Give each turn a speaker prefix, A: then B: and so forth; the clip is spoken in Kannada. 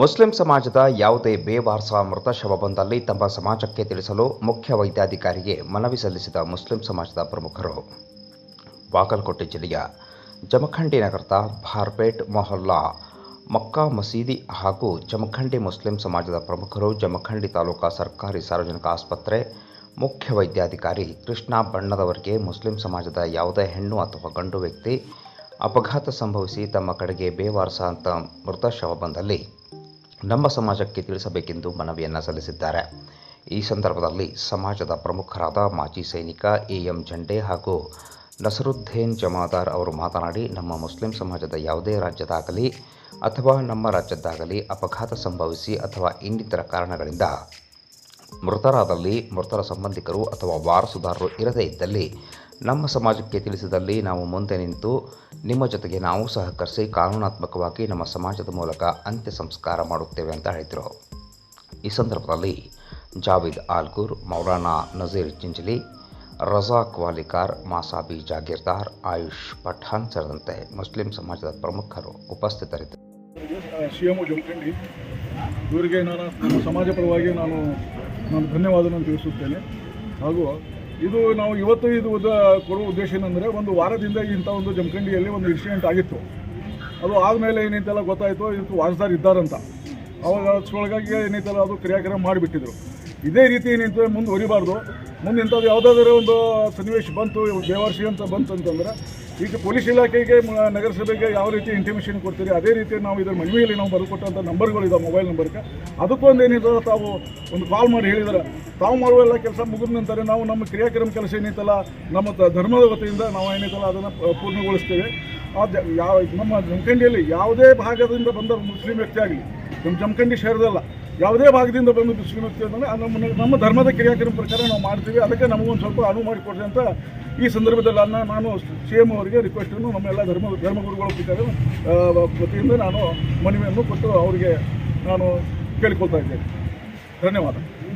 A: ಮುಸ್ಲಿಂ ಸಮಾಜದ ಯಾವುದೇ ಬೇವಾರ್ಸ ಮೃತ ಶವ ಬಂದಲ್ಲಿ ತಮ್ಮ ಸಮಾಜಕ್ಕೆ ತಿಳಿಸಲು ಮುಖ್ಯ ವೈದ್ಯಾಧಿಕಾರಿಗೆ ಮನವಿ ಸಲ್ಲಿಸಿದ ಮುಸ್ಲಿಂ ಸಮಾಜದ ಪ್ರಮುಖರು. ಬಾಗಲಕೋಟೆ ಜಿಲ್ಲೆಯ ಜಮಖಂಡಿ ನಗರದ ಭಾರ್ಪೇಟ್ ಮೊಹಲ್ಲಾ, ಮಕ್ಕಾ ಮಸೀದಿ ಹಾಗೂ ಜಮಖಂಡಿ ಮುಸ್ಲಿಂ ಸಮಾಜದ ಪ್ರಮುಖರು ಜಮಖಂಡಿ ತಾಲೂಕಾ ಸರ್ಕಾರಿ ಸಾರ್ವಜನಿಕ ಆಸ್ಪತ್ರೆ ಮುಖ್ಯ ವೈದ್ಯಾಧಿಕಾರಿ ಕೃಷ್ಣ ಬಣ್ಣದವರಿಗೆ ಮುಸ್ಲಿಂ ಸಮಾಜದ ಯಾವುದೇ ಹೆಣ್ಣು ಅಥವಾ ಗಂಡು ವ್ಯಕ್ತಿ ಅಪಘಾತ ಸಂಭವಿಸಿ ತಮ್ಮ ಕಡೆಗೆ ಬೇವಾರಸ ಅಂತ ಮೃತ ಶವ ಬಂದಲ್ಲಿ ನಮ್ಮ ಸಮಾಜಕ್ಕೆ ತಿಳಿಸಬೇಕೆಂದು ಮನವಿಯನ್ನು ಸಲ್ಲಿಸಿದ್ದಾರೆ. ಈ ಸಂದರ್ಭದಲ್ಲಿ ಸಮಾಜದ ಪ್ರಮುಖರಾದ ಮಾಜಿ ಸೈನಿಕ ಎ ಎಂ ಜಂಡೆ ಹಾಗೂ ನಸರುದ್ದೇನ್ ಜಮಾದಾರ್ ಅವರು ಮಾತನಾಡಿ, ನಮ್ಮ ಮುಸ್ಲಿಂ ಸಮಾಜದ ಯಾವುದೇ ರಾಜ್ಯದಾಗಲಿ ಅಥವಾ ನಮ್ಮ ರಾಜ್ಯದ್ದಾಗಲಿ ಅಪಘಾತ ಸಂಭವಿಸಿ ಅಥವಾ ಇನ್ನಿತರ ಕಾರಣಗಳಿಂದ ಮೃತರಾದಲ್ಲಿ, ಮೃತರ ಸಂಬಂಧಿಕರು ಅಥವಾ ವಾರಸುದಾರರು ಇರದೇ ಇದ್ದಲ್ಲಿ ನಮ್ಮ ಸಮಾಜಕ್ಕೆ ತಿಳಿಸಿದಲ್ಲಿ ನಾವು ಮುಂದೆ ನಿಂತು ನಿಮ್ಮ ಜೊತೆಗೆ ನಾವು ಸಹಕರಿಸಿ ಕಾನೂನಾತ್ಮಕವಾಗಿ ನಮ್ಮ ಸಮಾಜದ ಮೂಲಕ ಅಂತ್ಯ ಸಂಸ್ಕಾರ ಮಾಡುತ್ತೇವೆ ಅಂತ ಹೇಳಿದರು. ಈ ಸಂದರ್ಭದಲ್ಲಿ ಜಾವೀದ್ ಆಲ್ಗೂರ್, ಮೌಲಾನಾ ನಜೀರ್ ಜಿಂಜಲಿ, ರಜಾಕ್ ವಾಲಿಕಾರ್, ಮಾಸಾಬಿ ಜಾಗೀರ್ದಾರ್, ಆಯುಷ್ ಪಠಾಣ್ ಸೇರಿದಂತೆ ಮುಸ್ಲಿಂ ಸಮಾಜದ ಪ್ರಮುಖರು ಉಪಸ್ಥಿತರಿದ್ದರು.
B: ಇವರಿಗೆ ನಾನು ಸಮಾಜ ಪರವಾಗಿ ನಾನು ನಾನು ಧನ್ಯವಾದವನ್ನು ತಿಳಿಸುತ್ತೇನೆ. ಹಾಗೂ ಇದು ನಾವು ಇವತ್ತು ಇದು ಕೊಡುವ ಉದ್ದೇಶ ಏನಂದರೆ ಒಂದು ವಾರದಿಂದ ಇಂಥ ಒಂದು ಜಮಖಂಡಿಯಲ್ಲಿ ಒಂದು ಇನ್ಸಿಡೆಂಟ್ ಆಗಿತ್ತು. ಅದು ಆದಮೇಲೆ ಏನೈತಲ್ಲ ಗೊತ್ತಾಯಿತು, ಇದು ವಾರಸ್ದಾರ್ ಇದ್ದಾರಂತ. ಅವಾಗ ಅಷ್ಟರೊಳಗಾಗಿ ಏನೈತಲ್ಲ ಅದು ಕ್ರಿಯಾಕ್ರಮ ಮಾಡಿಬಿಟ್ಟಿದ್ರು. ಇದೇ ರೀತಿ ಏನೈತೆ ಮುಂದುವರಿಬಾರ್ದು ಮುಂದೆ ಇಂಥದ್ದು ಯಾವುದಾದ್ರೂ ಒಂದು ಸನ್ನಿವೇಶ ಬಂತು ದೇವರ್ಷಿ ಅಂತ ಬಂತು ಅಂತಂದ್ರೆ, ಈಗ ಪೊಲೀಸ್ ಇಲಾಖೆಗೆ ನಗರಸಭೆಗೆ ಯಾವ ರೀತಿ ಇಂಟಿಮೇಷನ್ ಕೊಡ್ತೀರಿ, ಅದೇ ರೀತಿ ನಾವು ಇದರ ಮನವಿಯಲ್ಲಿ ನಾವು ಬರೆದುಕೊಟ್ಟಂಥ ನಂಬರ್ಗಳಿದಾವೆ ಮೊಬೈಲ್ ನಂಬರ್ಗೆ. ಅದಕ್ಕೊಂದು ಏನಿದೆ ತಾವು ಒಂದು ಕಾಲ್ ಮಾಡಿ ಹೇಳಿದಾರೆ. ತಾವು ಮಾಡುವೆಲ್ಲ ಕೆಲಸ ಮುಗಿದ ನಂತರ ನಾವು ನಮ್ಮ ಕ್ರಿಯಾಕ್ರಮ ಕೆಲಸ ಏನೈತಲ್ಲ ನಮ್ಮ ಧರ್ಮದ ವತಿಯಿಂದ ನಾವು ಏನೈತಲ್ಲ ಅದನ್ನು ಪೂರ್ಣಗೊಳಿಸ್ತೇವೆ. ಅದು ಯಾವ, ನಮ್ಮ ಜಮಖಂಡಿಯಲ್ಲಿ ಯಾವುದೇ ಭಾಗದಿಂದ ಬಂದ ಮುಸ್ಲಿಂ ವ್ಯಕ್ತಿ ಆಗಲಿ, ನಮ್ಮ ಜಮಖಂಡಿ ಶಹರದಲ್ಲ ಯಾವುದೇ ಭಾಗದಿಂದ ಬಂದು ಬಿಸಿಲು ಅಂದರೆ ನಮ್ಮ ನಮ್ಮ ಧರ್ಮದ ಕ್ರಿಯಾಕ್ರಮ ಪ್ರಕಾರ ನಾವು ಮಾಡ್ತೀವಿ. ಅದಕ್ಕೆ ನಮಗೊಂದು ಸ್ವಲ್ಪ ಅನುವು ಮಾಡಿಕೊಡ್ರಿ ಅಂತ ಈ ಸಂದರ್ಭದಲ್ಲಿ ಅನ್ನ ನಾನು ಸಿ ಎಂ ಅವರಿಗೆ ರಿಕ್ವೆಸ್ಟನ್ನು ನಮ್ಮೆಲ್ಲ ಧರ್ಮ, ಧರ್ಮಗುರುಗಳ ಪ್ರಕಾರ ವತಿಯಿಂದ ನಾನು ಮನವಿಯನ್ನು ಕೊಟ್ಟು ಅವರಿಗೆ ನಾನು ಕೇಳಿಕೊಳ್ತಾ ಇದ್ದೇನೆ. ಧನ್ಯವಾದ.